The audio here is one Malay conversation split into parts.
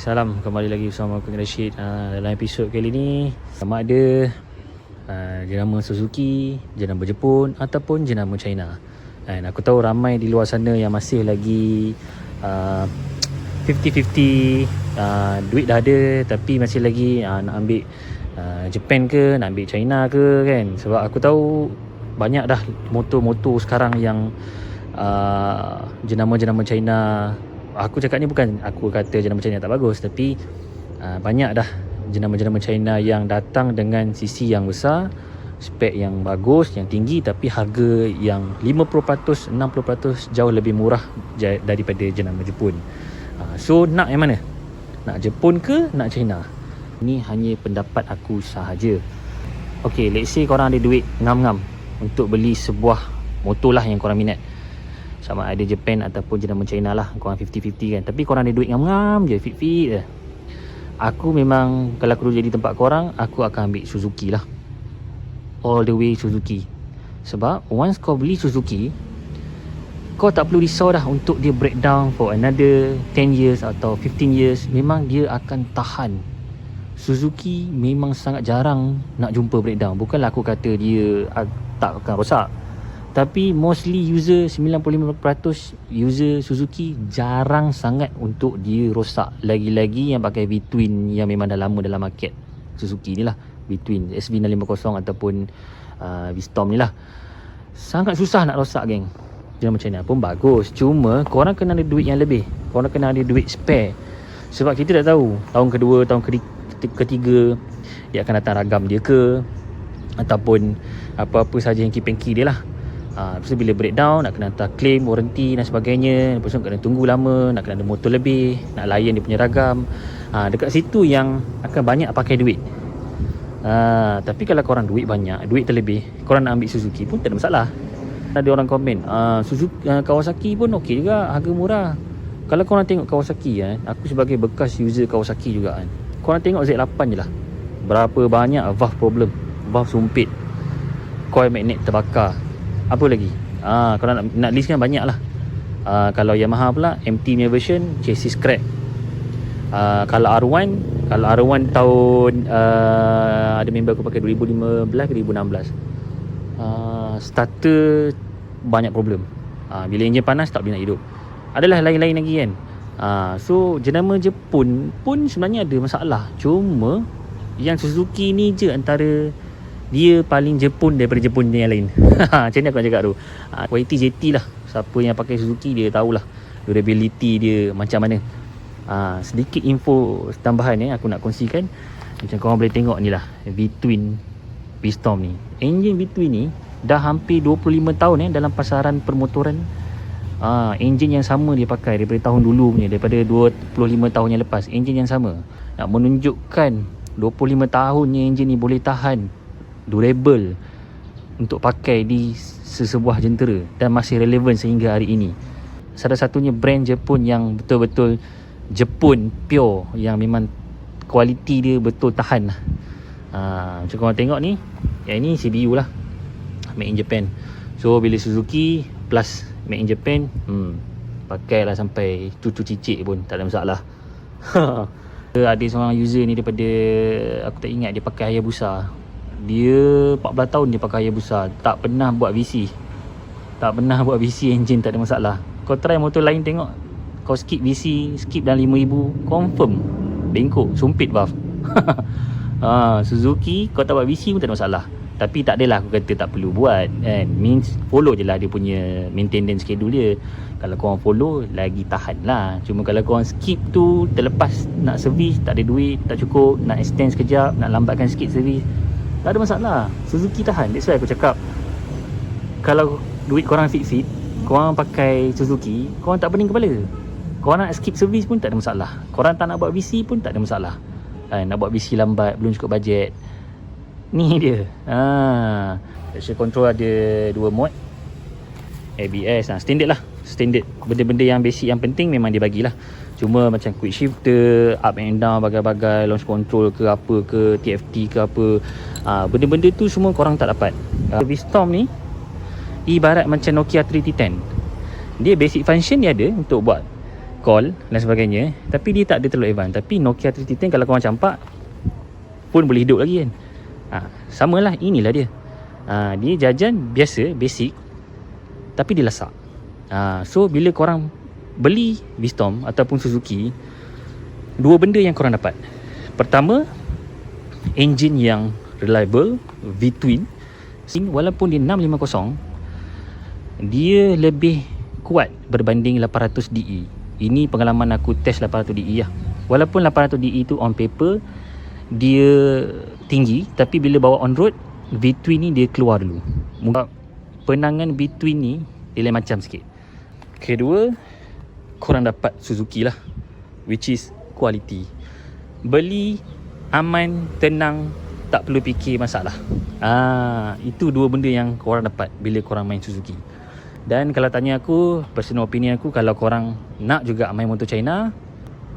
Salam. Kembali lagi bersama aku dengan Rashid. Uh, Dalam episod kali ni Sama ada uh, jenama Suzuki, jenama Jepun ataupun jenama China. Dan aku tahu ramai di luar sana yang masih lagi uh, 50-50 uh, Duit dah ada tapi masih lagi uh, nak ambil uh, Japan ke, nak ambil China ke kan? Sebab aku tahu banyak dah motor-motor sekarang yang uh, jenama-jenama China aku cakap ni bukan aku kata jenama China tak bagus tapi uh, banyak dah jenama-jenama China yang datang dengan sisi yang besar spek yang bagus yang tinggi tapi harga yang 50% 60% jauh lebih murah daripada jenama Jepun. Uh, so nak yang mana? Nak Jepun ke nak China? Ni hanya pendapat aku sahaja. Okay, let's say korang ada duit ngam-ngam untuk beli sebuah motor lah yang korang minat sama ada Japan ataupun jenama China lah. Korang 50-50 kan. Tapi korang ada duit ngam-ngam je fit-fit je. Aku memang kalau aku jadi tempat korang aku akan ambil Suzuki lah. All the way Suzuki. Sebab once kau beli Suzuki kau tak perlu risau dah untuk dia breakdown for another 10 years atau 15 years. Memang dia akan tahan. Suzuki memang sangat jarang nak jumpa breakdown. Bukanlah aku kata dia tak akan rosak tapi mostly user 95% user Suzuki jarang sangat untuk dia rosak. Lagi-lagi yang pakai V-twin yang memang dah lama dalam market Suzuki ni lah. V-twin SV650 ataupun uh, V-Storm ni lah. Sangat susah nak rosak geng. Dia macam ni pun bagus. Cuma korang kena ada duit yang lebih. Korang kena ada duit spare. Sebab kita tak tahu tahun kedua tahun ketiga, dia akan datang ragam dia ke? Ataupun apa-apa saja yang kipengki dia lah ha, Lepas tu bila breakdown Nak kena hantar claim, warranty dan sebagainya. Lepas tu kena tunggu lama Nak kena ada motor lebih Nak layan dia punya ragam. Ha, Dekat situ yang Akan banyak pakai duit. Ha, Tapi kalau korang duit banyak Duit terlebih Korang nak ambil Suzuki pun tak ada masalah. Ada orang komen uh, Suzuki, uh, Kawasaki pun okey juga Harga murah. Kalau korang tengok Kawasaki eh, Aku sebagai bekas user Kawasaki juga kan Korang tengok Z8 je lah. Berapa banyak valve problem Valve sumpit Coil magnet terbakar apa lagi? Ah, kalau nak, nak list kan banyak lah. Ah, Kalau Yamaha pula MT punya version Chassis crack Ah, Kalau R1 Kalau R1 tahun uh, Ada member aku pakai 2015 ke 2016 uh, Starter Banyak problem. Uh, Bila enjin panas tak boleh nak hidup. Adalah lain-lain lagi kan. Uh, So jenama Jepun Pun sebenarnya ada masalah. Cuma Yang Suzuki ni je antara dia paling Jepun daripada Jepun yang lain. Macam ni aku nak cakap tu? Uh, Quality JT lah. Siapa yang pakai Suzuki dia tahulah Durability dia macam mana. Uh, Sedikit info tambahan eh Aku nak kongsikan. Macam korang boleh tengok ni lah V-Twin V-Storm ni. Engine V-Twin ni Dah hampir 25 tahun eh Dalam pasaran permotoran. Uh, Engine yang sama dia pakai Daripada tahun dulu punya Daripada 25 tahun yang lepas. Engine yang sama. Nak menunjukkan 25 tahunnya engine ni boleh tahan durable untuk pakai di sesebuah jentera dan masih relevan sehingga hari ini. Salah satunya brand Jepun yang betul-betul Jepun pure yang memang kualiti dia betul tahan lah. Ha, macam korang tengok ni, yang ini CBU lah. Made in Japan. So bila Suzuki plus made in Japan, hmm, pakailah sampai cucu cicit pun tak ada masalah. ada seorang user ni daripada aku tak ingat dia pakai Hayabusa dia 14 tahun dia pakai Hayabusa tak pernah buat VC tak pernah buat VC engine tak ada masalah. Kau try motor lain tengok. Kau skip VC skip dalam 5000 confirm. Bengkok sumpit valve ha, Suzuki kau tak buat VC pun tak ada masalah. Tapi tak adalah aku kata tak perlu buat kan? Means follow je lah dia punya maintenance schedule dia. Kalau kau follow lagi tahan lah. Cuma kalau kau skip tu terlepas nak servis tak ada duit tak cukup nak extend sekejap nak lambatkan sikit servis tak ada masalah. Suzuki tahan. That's why aku cakap Kalau duit korang fit-fit Korang pakai Suzuki Korang tak pening kepala. Korang nak skip service pun tak ada masalah. Korang tak nak buat VC pun tak ada masalah. Ha, Nak buat VC lambat Belum cukup bajet. Ni dia. Ha. Traction control ada dua mode ABS ha, Standard lah. Standard. Benda-benda yang basic yang penting Memang dia bagilah Cuma macam quick shifter Up and down Bagai-bagai Launch control ke apa ke TFT ke apa ha, Benda-benda tu semua korang tak dapat. Ha, V-Storm ni Ibarat macam Nokia 3T10 Dia basic function dia ada Untuk buat call dan sebagainya tapi dia tak ada terlalu advance. Tapi Nokia 3310 kalau korang campak pun boleh hidup lagi kan. Ha, samalah inilah dia. Ha, dia jajan biasa basic tapi dia lasak. Ha, so bila korang beli Vistom ataupun Suzuki dua benda yang korang dapat. Pertama engine yang reliable V-twin. Walaupun dia 650 dia lebih kuat berbanding 800 DE ini pengalaman aku test 800 DE lah. Walaupun 800 DE tu on paper dia tinggi tapi bila bawa on road V-twin ni dia keluar dulu. Penangan V-twin ni dia lain macam sikit. Kedua korang dapat Suzuki lah which is quality. Beli aman tenang tak perlu fikir masalah. Ah itu dua benda yang korang dapat bila korang main Suzuki. Dan kalau tanya aku personal opinion aku kalau korang nak juga main motor China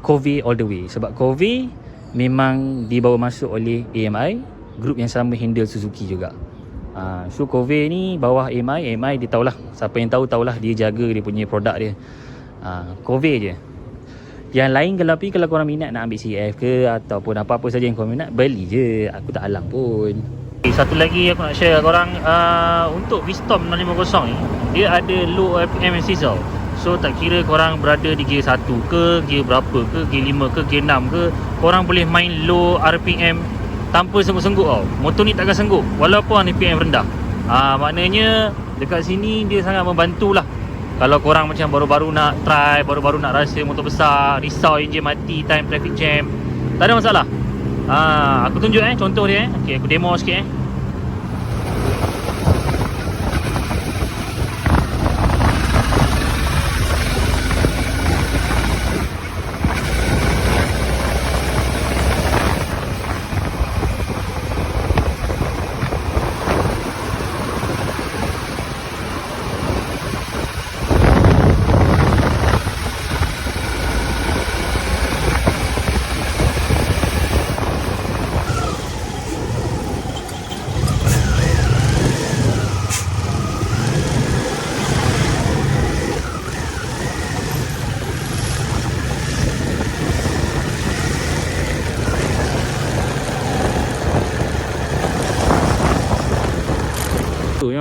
Cove all the way. Sebab Cove memang dibawa masuk oleh AMI grup yang sama handle Suzuki juga. Uh, so Cove ni bawah AMI AMI dia tahulah. Siapa yang tahu tahulah Dia jaga dia punya produk dia uh, Cove je yang lain kalau tapi kalau korang minat nak ambil CF ke ataupun apa-apa saja yang korang minat beli je. Aku tak alang pun. Okay, satu lagi aku nak share korang uh, untuk Vistom 650 ni dia ada low RPM assist tau. So tak kira korang berada di gear 1 ke, gear berapa ke, gear 5 ke, gear 6 ke, korang boleh main low RPM tanpa senggup-senggup tau. Motor ni takkan senggup walaupun RPM rendah. Ah uh, maknanya dekat sini dia sangat membantulah kalau korang macam baru-baru nak try Baru-baru nak rasa motor besar Risau enjin mati Time traffic jam Tak ada masalah. Ha, Aku tunjuk eh Contoh dia eh. Okay, Aku demo sikit eh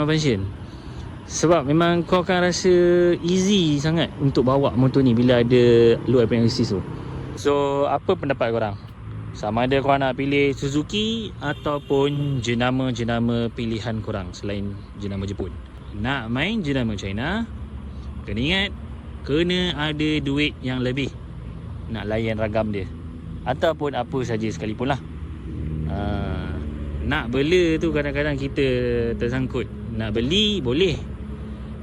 memang function sebab memang kau akan rasa easy sangat untuk bawa motor ni bila ada low assist tu. So apa pendapat korang? Sama ada korang nak pilih Suzuki ataupun jenama-jenama pilihan korang selain jenama Jepun? Nak main jenama China kena ingat kena ada duit yang lebih nak layan ragam dia. Ataupun apa saja sekalipun lah. Uh, nak bela tu kadang-kadang kita tersangkut nak beli boleh.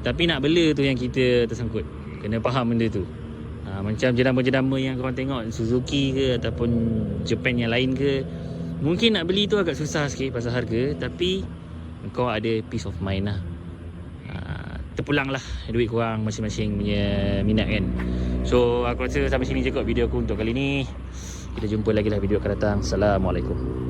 Tapi nak bela tu yang kita tersangkut. Kena faham benda tu. Ha, macam jenama-jenama yang korang tengok Suzuki ke ataupun Japan yang lain ke mungkin nak beli tu agak susah sikit pasal harga tapi kau ada peace of mind lah. Ha, terpulang lah duit korang masing-masing punya minat kan. So aku rasa sampai sini je kot video aku untuk kali ni. Kita jumpa lagi lah video akan datang. Assalamualaikum